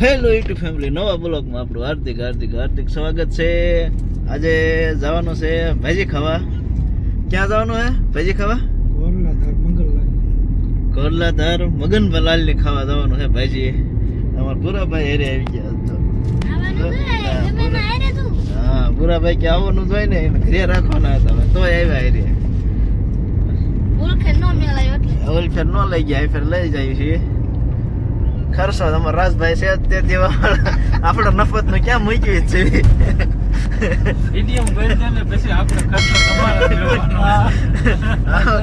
Hello YouTube family નવા બ્લોગમાં આપણું હાર્દિક હાર્દિક હાર્દિક સ્વાગત છે. આજે જવાનું છે ભાજી ખાવા. ક્યાં જવાનું હે? ભાજી ખાવા? કોરલાધાર મગનભાઈ ને ખાવા જવાનું છે ભાજી અમારા ભૂરાભાઈ હેરે આવી ગયા તો હા. ભૂરાભાઈ કે આવવાનું જ ને એને ઘરે રાખવાના હતા. તમે તોય આવ્યા હેરે. ઓલ ફેર નો લઈ ગયા ફેર લઈ જાય છીએ ખર્ચો અમારા રાજભાઈ છે તે દેવા આપણો નફતનું ક્યાં મૂક્યું છે? ને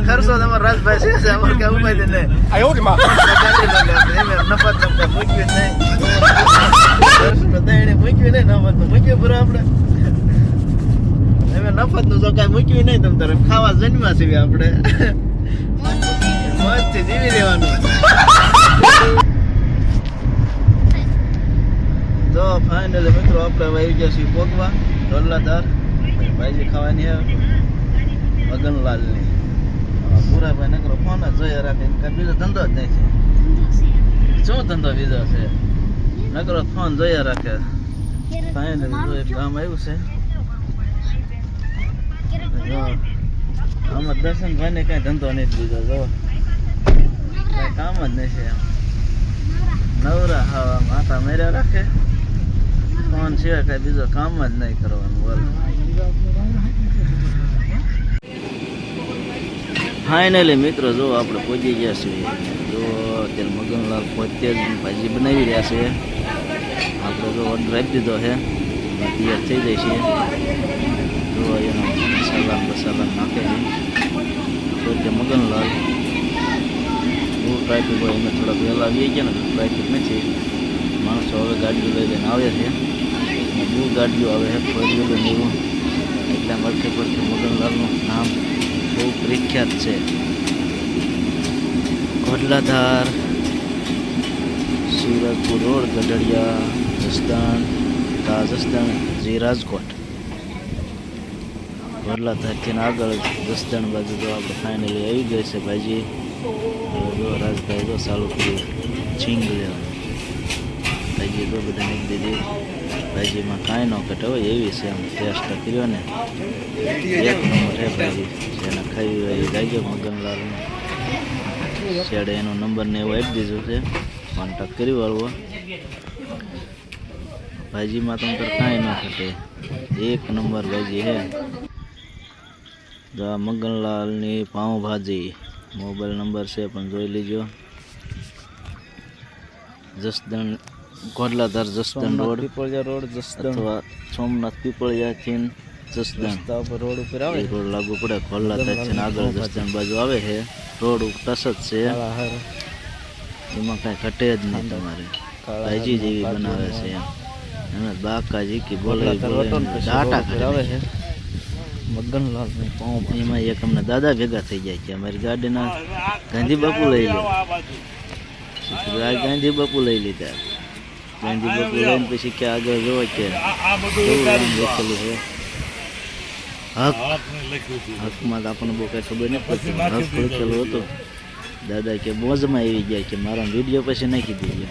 ખર્ચો તમારે તમારો રાજભાઈ છે અમારે કઈ ઉપાય દે નહીં નફત તમને મૂક્યું જ નહીં. એને મૂક્યું નહીં નફત તો મૂક્યું પૂરું આપણે. હવે નફતનું તો કઈ મૂક્યું નહીં તમ તરફ ખાવા જન્મ્યા છીએ આપણે. મોજથી જીવી રહેવાનું જો ફાઇનલી મિત્રો, આપણે આવી ગયા છીએ ભોગવા ઢોલાધાર ભાઈજી ખાવાની આવે. મગનલાલની. પૂરાભાઈ નકરો ફોન જ જોયા રાખે. કાંઈ બીજો ધંધો જ નહીં છે. શું ધંધો બીજો છે? નકરો ફોન જોયા રાખે. ફાઇનલી જો એક કામ આવ્યું છે. આમાં દર્શનભાઈને કાંઈ ધંધો નહીં બીજો, જો. કાંઈ કામ જ નહીં છે નવરા હા માથા મેર્યા રાખે. ફોન સિવાય કાંઈ બીજો કામ જ નહીં કરવાનું બોલ ફાઇનલી મિત્રો જો આપણે પહોંચી ગયા છીએ જો અત્યારે મગનલાલ પોતે જ ભાજી બનાવી રહ્યા છે આપણે જો ઓર્ડર આપી દીધો છે એમાં તૈયાર થઈ જાય છે જો એનો મસાલા મસાલા નાખે છે પોતે મગનલાલ બહુ ટ્રાફિક હોય અમે થોડા વહેલા આવીએ ગયા ને ટ્રાફિક નથી માણસો હવે ગાડીઓ લઈ લઈને આવે છે અને બહુ ગાડીઓ આવે છે ફોર વ્હીલર ને એવું એટલે મળખે પડખે મગનલાલનું નામ બહુ પ્રખ્યાત છે કોટલાધાર સુરતપુર રોડ ગઢડિયા જસદણ રાજસ્થાન જી રાજકોટ કોટલાધારથી આગળ જસદણ બાજુ તો આપણે ફાઇનલી આવી ગઈ છે ભાજી હવે જો રાજભાઈ જો ચાલુ કર્યું છીંગ લેવાનું ભાજી તો બધા નાખી દીધી. ભાજીમાં કાંઈ ન ઘટે હોય, એવી છે એમ ટેસ્ટ કર્યો ને. એક નંબર છે ભાજી જેને ખાવી હોય એ જાજો મગનલાલને. શેડે એનો નંબર ને એવો આપી દીધો છે. કોન્ટેક્ટ કરી વાળવો. ભાજીમાં તમ તો કાંઈ ન ઘટે. એક નંબર ભાજી છે જો મગનલાલની પાઉંભાજી, મોબાઈલ નંબર છે, પણ જોઈ લીજો. જસદણ કોડલાધાર જસદણ રોડ પીપળિયા રોડ જસદણ અથવા સોમનાથ પીપળિયાથી જસદણ રોડ ઉપર આવે રોડ લાગુ પડે કોડલાધાર છે ને આગળ જસદણ બાજુ આવે છે રોડ ઉપર ટચ જ છે એમાં કાંઈ ઘટે જ નહીં તમારે ભાજી જેવી બનાવે છે એમ એને બાકાજી કે બોલે બોલે ડાટા આવે છે મગનલાલ એમાં એક અમને દાદા ભેગા થઈ જાય છે અમારી ગાડીના ગાંધી બાપુ લઈ લે આ ગાંધી બાપુ લઈ લીધા ગાંધી લઈને પછી કે આગળ જોવા કે લખેલું છે. હક હકમાં તો આપણને બહુ કાંઈ ખબર નથી પડતી. હક લખેલું હતું. દાદા કે મોજમાં આવી ગયા કે મારા વીડિયો પછી નાખી દીધો.